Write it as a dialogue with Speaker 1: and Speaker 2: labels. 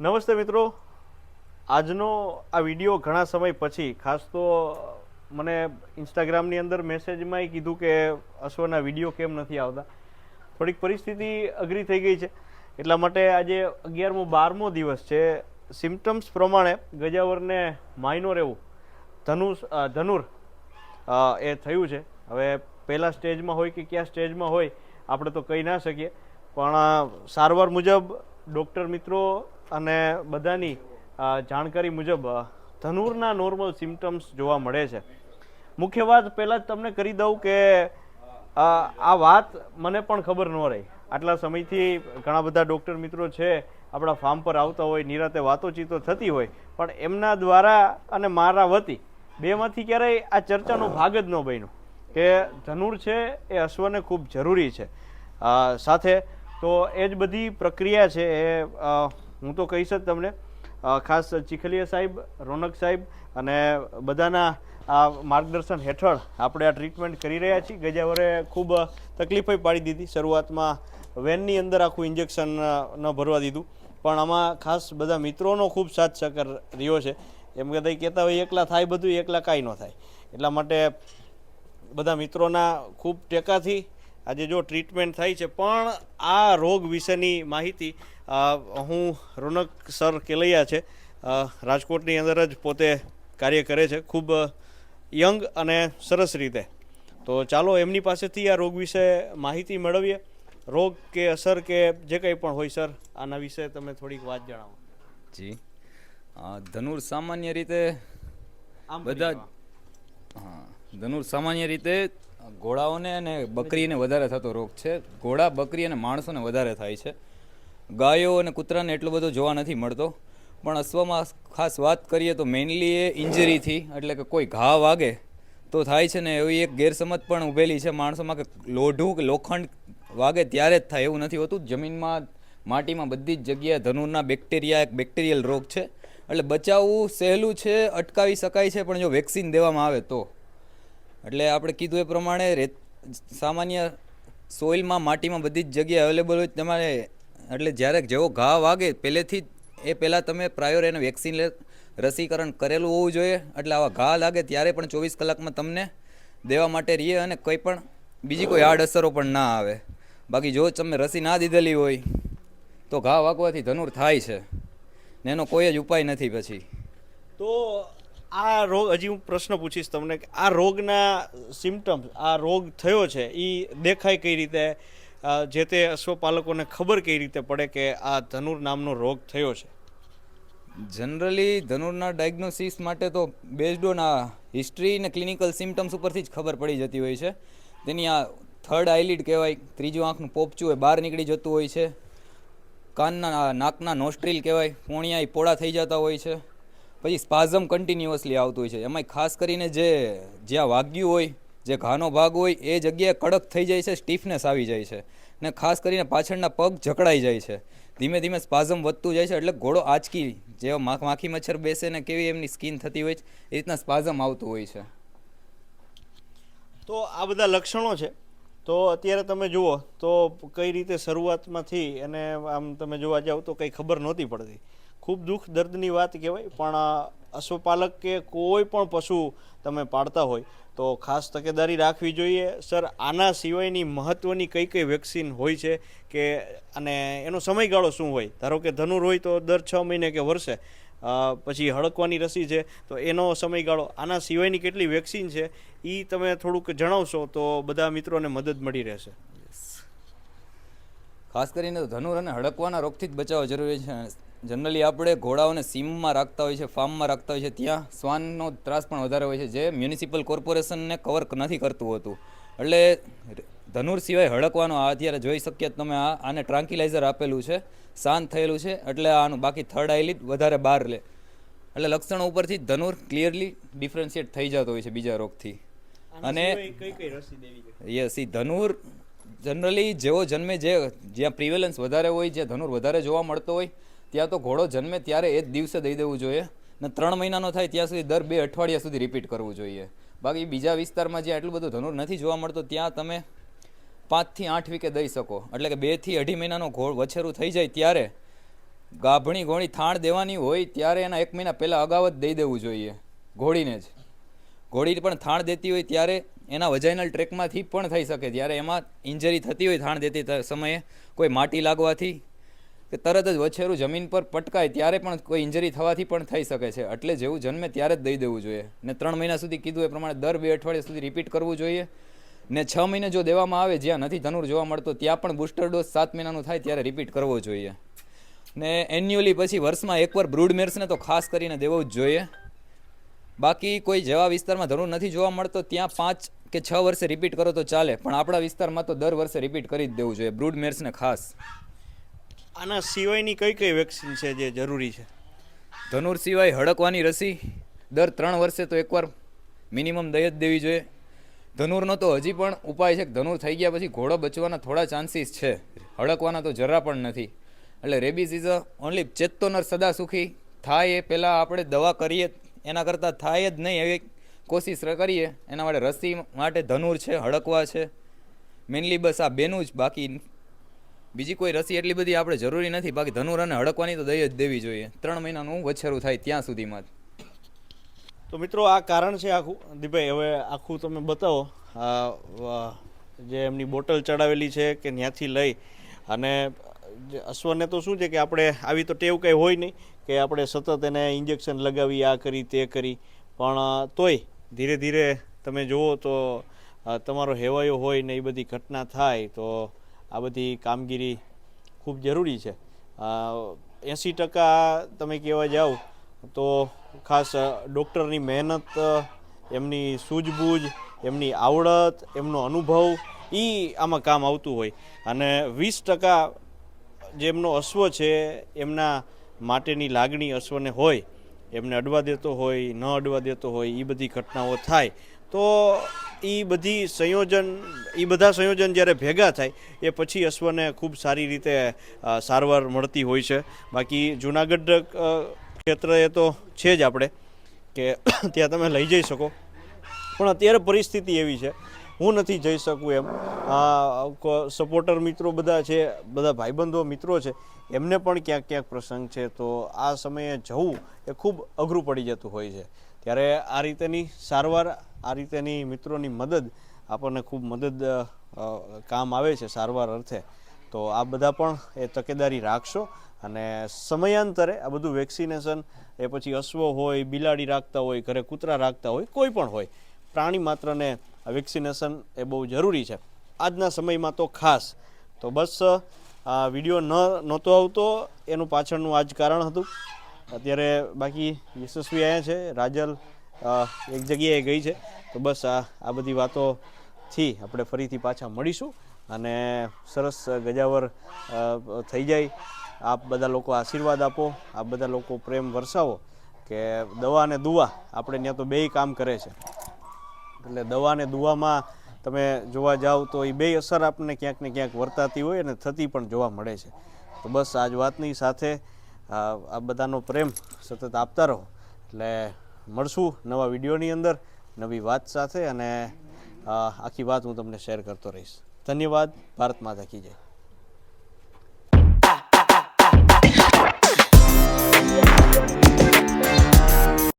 Speaker 1: નમસ્તે મિત્રો. આજનો આ વીડિયો ઘણા સમય પછી, ખાસ તો મને ઇન્સ્ટાગ્રામની અંદર મેસેજમાંય કીધું કે અશ્વના વીડિયો કેમ નથી આવતા. થોડીક પરિસ્થિતિ અઘરી થઈ ગઈ છે. એટલા માટે આજે અગિયારમો, બારમો દિવસ છે. સિમ્ટમ્સ પ્રમાણે ગજાવરને માઇનોર એવું, ધનુષ ધનુર એ થયું છે. હવે પહેલાં સ્ટેજમાં હોય કે કયા સ્ટેજમાં હોય, આપણે તો કહી ના શકીએ. પણ સારવાર મુજબ ડૉક્ટર મિત્રો અને બધાની જાણકારી મુજબ ધનુરના નોર્મલ સિમ્ટમ્સ જોવા મળે છે. મુખ્ય વાત પહેલાં જ તમને કરી દઉં કે આ વાત મને પણ ખબર ન રહી. આટલા સમયથી ઘણા બધા ડૉક્ટર મિત્રો છે, આપણા ફાર્મ પર આવતા હોય, નિરાતે વાતોચીતો થતી હોય, પણ એમના દ્વારા અને મારા વતી બેમાંથી ક્યારેય આ ચર્ચાનો ભાગ જ ન બન્યો કે ધનુર છે એ અશ્વને ખૂબ જરૂરી છે. સાથે તો એ જ બધી પ્રક્રિયા છે એ હું તો કહીશ જ તમને ખાસ ચીખલીયા સાહેબ, રોનક સાહેબ અને બધાના આ માર્ગદર્શન હેઠળ આપણે આ ટ્રીટમેન્ટ કરી રહ્યા છીએ. ગજાવરે ખૂબ તકલીફે પાડી દીધી શરૂઆતમાં. વેનની અંદર આખું ઇન્જેક્શન ન ભરવા દીધું. પણ આમાં ખાસ બધા મિત્રોનો ખૂબ સાથ સહકાર રહ્યો છે. એમ કે કહેતા હોય, એકલા થાય બધું, એકલા કાંઈ ન થાય. એટલા માટે બધા મિત્રોના ખૂબ ટેકાથી આજે જો ટ્રીટમેન્ટ થાય છે. પણ આ રોગ વિશેની માહિતી હું રોનક સર કેલૈયા છે. રાજકોટની અંદર જ પોતે કાર્ય કરે છે. ખૂબ યંગ અને સરસ રીતે. તો ચાલો એમની પાસેથી આ રોગ વિશે માહિતી મેળવીએ. રોગ કે અસર કે જે કંઈ પણ હોય સર આના વિશે તમે થોડીક વાત જણાવો.
Speaker 2: જી. ધનુર સામાન્ય રીતે બધા હા ધનુર સામાન્ય રીતે ઘોડાઓને અને બકરીને વધારે થતો રોગ છે. ઘોડા બકરી અને માણસોને વધારે થાય છે. ગાયો અને કૂતરાને એટલો બધો જોવા નથી મળતો. પણ અશ્વમાં ખાસ વાત કરીએ તો મેઇનલી એ ઇન્જરીથી, એટલે કે કોઈ ઘા વાગે, તો થાય છે ને એવી એક ગેરસમજ પણ ઊભેલી છે માણસોમાં કે લોઢું કે લોખંડ વાગે ત્યારે જ થાય એવું નથી હોતું. જમીનમાં, માટીમાં બધી જ જગ્યાએ ધનુરના બેક્ટેરિયા એક બેક્ટેરિયલ રોગ છે. એટલે બચાવવું સહેલું છે, અટકાવી શકાય છે, પણ જો વેક્સિન દેવામાં આવે તો. એટલે આપણે કીધું એ પ્રમાણે સામાન્ય સોઇલમાં, માટીમાં બધી જ જગ્યાએ અવેલેબલ હોય તમારે એટલે જ્યારે જેવો ઘા વાગે પહેલેથી એ પહેલાં તમે પ્રાયોર એને વેક્સિન રસીકરણ કરેલું હોવું જોઈએ. એટલે આવા ઘા લાગે ત્યારે પણ ચોવીસ કલાકમાં તમને દેવા માટે રહીએ અને કંઈ પણ બીજી કોઈ આડઅસરો પણ ના આવે. બાકી જો તમે રસી ના દીધેલી હોય, તો ઘા વાગવાથી ધનુર થાય છે. ને એનો કોઈ જ ઉપાય નથી પછી.
Speaker 1: તો આ રોગ હજી હું પ્રશ્ન પૂછીશ તમને કે આ રોગના સિમ્ટમ્સ આ રોગ થયો છે એ દેખાય કઈ રીતે? જે તે અશ્વપાલકોને ખબર કઈ રીતે પડે કે આ ધનુર નામનો રોગ થયો છે?
Speaker 2: જનરલી ધનુરના ડાયગ્નોસિસ માટે તો બેઝડ ઓન આ હિસ્ટ્રી અને ક્લિનિકલ સિમ્ટમ્સ ઉપરથી જ ખબર પડી જતી હોય છે. તેની આ થર્ડ આઈલિડ કહેવાય, ત્રીજું આંખનું પોપચું એ બહાર નીકળી જતું હોય છે. કાનના નાકના નોસ્ટ્રીલ કહેવાય, પોણિયા એ પોળા થઈ જતા હોય છે. પછી સ્પાઝમ કન્ટિન્યુઅસલી આવતું હોય છે. એમાંય ખાસ કરીને જે જ્યાં વાગ્યું હોય જે ઘાનો ભાગ હોય એ જગ્યાએ કડક થઈ જાય છે સ્ટીફનેસ આવી જાય છે ને ખાસ કરીને પાછળના પગ જકડાઈ જાય છે. ધીમે ધીમે સ્પાઝમ વધતું જાય છે એટલે ઘોડો આંચકી જેવા માખ- મચ્છર બેસે ને કેવી એમની સ્કિન થતી હોય છે, એ રીતના સ્પાઝમ આવતું હોય છે.
Speaker 1: તો આ બધા લક્ષણો છે. તો અત્યારે તમે જુઓ, તો કઈ રીતે શરૂઆતમાંથી અને આમ તમે જોવા જાઓ તો કંઈ ખબર નહોતી પડતી. ખૂબ દુઃખ દર્દની વાત કહેવાય, પણ અ, અશ્વપાલક કે કોઈ પણ પશુ તમે પાળતા હોય તો ખાસ તકેદારી રાખવી જોઈએ. સર આના સિવાયની મહત્ત્વની કઈ કઈ વેક્સિન હોય છે કે અને એનો સમયગાળો શું હોય? ધારો કે ધનુર હોય તો દર છ મહિને કે વર્ષે પછી હડકવાની રસી છે તો એનો સમયગાળો આના સિવાયની કેટલી વેક્સિન છે એ તમે થોડુંક જણાવશો તો બધા મિત્રોને મદદ મળી રહેશે.
Speaker 2: ખાસ કરીને ધનુર અને હડકવાના રોગથી જ બચાવવા જરૂરી છે. જનરલી આપણે ઘોડાઓને સીમમાં રાખતા હોય છે ફાર્મમાં રાખતા હોય છે ત્યાં શ્વાનનો ત્રાસ પણ વધારે હોય છે જે મ્યુનિસિપલ કોર્પોરેશનને કવર નથી કરતું હોતું. એટલે ધનુર સિવાય હડકવાનો આ અત્યારે જોઈ શકીએ તમે આ આને ટ્રાન્કિલાઇઝર આપેલું છે શાંત થયેલું છે એટલે આનું બાકી થર્ડ આઈલિડ વધારે બહાર લે. એટલે લક્ષણો ઉપરથી ધનુર ક્લિયરલી ડિફરન્શિએટ થઈ જતો હોય છે બીજા રોગથી. અને યસ એ ધનુર જનરલી જેવો જન્મે જે, જ્યાં પ્રિવેલન્સ વધારે હોય, જ્યાં ધનુર વધારે જોવા મળતો હોય, ત્યાં તો ઘોડો જન્મે ત્યારે એ જ દિવસે દઈ દેવું જોઈએ. ને ત્રણ મહિનાનો થાય ત્યાં સુધી દર બે અઠવાડિયા સુધી રિપીટ કરવું જોઈએ. બાકી બીજા વિસ્તારમાં જ્યાં એટલું બધું ધનુર નથી જોવા મળતો, ત્યાં તમે પાંચથી આઠ વીકે દઈ શકો. એટલે કે બેથી અઢી મહિનાનો ઘોડ વછેરું થઈ જાય ત્યારે ગાભણી ઘોડી થાણ દેવાની હોય ત્યારે એના એક મહિના પહેલાં અગાઉ જ દઈ દેવું જોઈએ. ઘોડીને જ. ઘોડી પણ થાણ દેતી હોય ત્યારે એના વજાઇનલ ટ્રેકમાંથી પણ થઈ શકે. જ્યારે એમાં ઇન્જરી થતી હોય, થાણ દેતી સમયે કોઈ માટી લાગવાથી કે તરત જ વછેરું જમીન પર પટકાય, ત્યારે પણ કોઈ ઇન્જરી થવાથી પણ થઈ શકે છે. એટલે જેવું જન્મે ત્યારે જ દઈ દેવું જોઈએ. ને ત્રણ મહિના સુધી કીધું એ પ્રમાણે દર બે અઠવાડિયા સુધી રિપીટ કરવું જોઈએ. ને છ મહિને જો દેવામાં આવે, જ્યાં નથી ધનુર જોવા મળતો, ત્યાં પણ બુસ્ટર ડોઝ સાત મહિનાનું થાય ત્યારે રિપીટ કરવો જોઈએ. ને એન્યુઅલી પછી વર્ષમાં એકવાર બ્રૂડ મેર્સને તો ખાસ કરીને દેવો જ જોઈએ. બાકી કોઈ જેવા વિસ્તારમાં ધનુર નથી જોવા મળતો, ત્યાં પાંચ કે છ વર્ષે રિપીટ કરો તો ચાલે પણ આપણા વિસ્તારમાં તો દર વર્ષે રિપીટ કરી જ દેવું જોઈએ બ્રૂડ મેર્સને ખાસ.
Speaker 1: આના સિવાયની કઈ કઈ વેક્સિન છે જે જરૂરી છે?
Speaker 2: ધનુર સિવાય હડકવાની રસી દર ત્રણ વર્ષે તો એકવાર મિનિમમ દઈ જ દેવી જોઈએ. ધનુરનો તો હજી પણ ઉપાય છે કે ધનુર થઈ ગયા પછી ઘોડો બચવાના થોડા ચાન્સીસ છે. હડકવાના તો જરા પણ નથી. એટલે રેબીઝ ઇઝ અ ઓનલી ચેતોનર સદા સુખી. થાય એ પહેલાં આપણે દવા કરીએ એના કરતાં થાય જ નહીં. એવી કોશિશ કરીએ. એના માટે રસી માટે ધનુર છે, હડકવા છે. મેનલી બસ આ બેનું જ બાકી બીજી કોઈ રસી એટલી બધી આપણે જરૂરી નથી. બાકી ધનુર અને હડકવાની તો દઈ જ દેવી જોઈએ. ત્રણ મહિનાનું વછેરું થાય ત્યાં સુધીમાં
Speaker 1: તો મિત્રો આ કારણ છે આખું. દીપભાઈ, હવે આખું તમે બતાવો. જે એમની બોટલ ચડાવેલી છે કે ત્યાંથી લઈ અને અશ્વને તો શું છે કે આપણે આવી તો ટેવ કંઈ હોય નહીં કે આપણે સતત એને ઇન્જેક્શન લગાવી આ કરી, તે કરી. પણ તોય ધીરે ધીરે તમે જુઓ તો તમારો હેવાયો હોય ને એ બધી ઘટના થાય, તો આ બધી કામગીરી ખૂબ જરૂરી છે. એંસી ટકા તમે કહેવા જાઓ તો ખાસ ડૉક્ટરની મહેનત, એમની સૂઝબૂઝ, એમની આવડત, એમનો અનુભવ એ આમાં કામ આવતું હોય. અને વીસ ટકા જે એમનો અશ્વ છે, એમના માટેની લાગણી અશ્વને હોય એમને અડવા દેતો હોય, ન અડવા દેતો હોય એ બધી ઘટનાઓ થાય. તો એ બધી સંયોજન એ બધા સંયોજન જ્યારે ભેગા થાય, એ પછી અશ્વને ખૂબ સારી રીતે સારવાર મળતી હોય છે. બાકી જુનાગઢ ક્ષેત્ર એ તો છે જ આપણે, કે ત્યાં તમે લઈ જઈ શકો. પણ અત્યારે પરિસ્થિતિ એવી છે હું નથી જઈ શકું એમ. સપોર્ટર મિત્રો બધા છે, બધા ભાઈબંધો મિત્રો છે, એમને પણ ક્યાંક ક્યાંક પ્રસંગ છે તો આ સમયે જવું એ ખૂબ અઘરું પડી જતું હોય છે. ત્યારે આ રીતેની સારવાર, આ રીતેની મિત્રોની મદદ આપણને ખૂબ મદદ કામ આવે છે સારવાર અર્થે. તો આ બધા પણ એ તકેદારી રાખશો અને સમયાંતરે આ બધું વેક્સિનેશન, એ પછી અશ્વ હોય, બિલાડી રાખતા હોય, ઘરે કૂતરા રાખતા હોય, કોઈ પણ હોય પ્રાણી માત્રને વેક્સિનેશન એ બહુ જરૂરી છે. આજના સમયમાં તો ખાસ. તો બસ, આ વીડિયો ન, નહોતો આવતો, એનું પાછળનું આ જ કારણ હતું. અત્યારે બાકી યશસ્વી આવ્યા છે, રાજલ એક જગ્યાએ ગઈ છે. તો બસ આ આ બધી વાતોથી આપણે ફરીથી પાછા મળીશું અને સરસ ગજાવર થઈ જાય. આપ બધા લોકો આશીર્વાદ આપો, આપ બધા લોકો પ્રેમ વરસાવો કે દવા અને દુવા, આપણે ત્યાં તો બેય કામ કરે છે. એટલે દવા અને દુવામાં તમે જોવા જાઓ તો એ બે અસર આપણને ક્યાંક ને ક્યાંક વર્તાતી હોય અને થતી પણ જોવા મળે છે. તો બસ આ જ વાતની સાથે, આ બધાનો પ્રેમ સતત આપતા રહો. એટલે મળશું નવા વિડીયોની અંદર, નવી વાત સાથે અને આખી વાત હું તમને શેર કરતો રહીશ. ધન્યવાદ, ભારત માતા કી જય.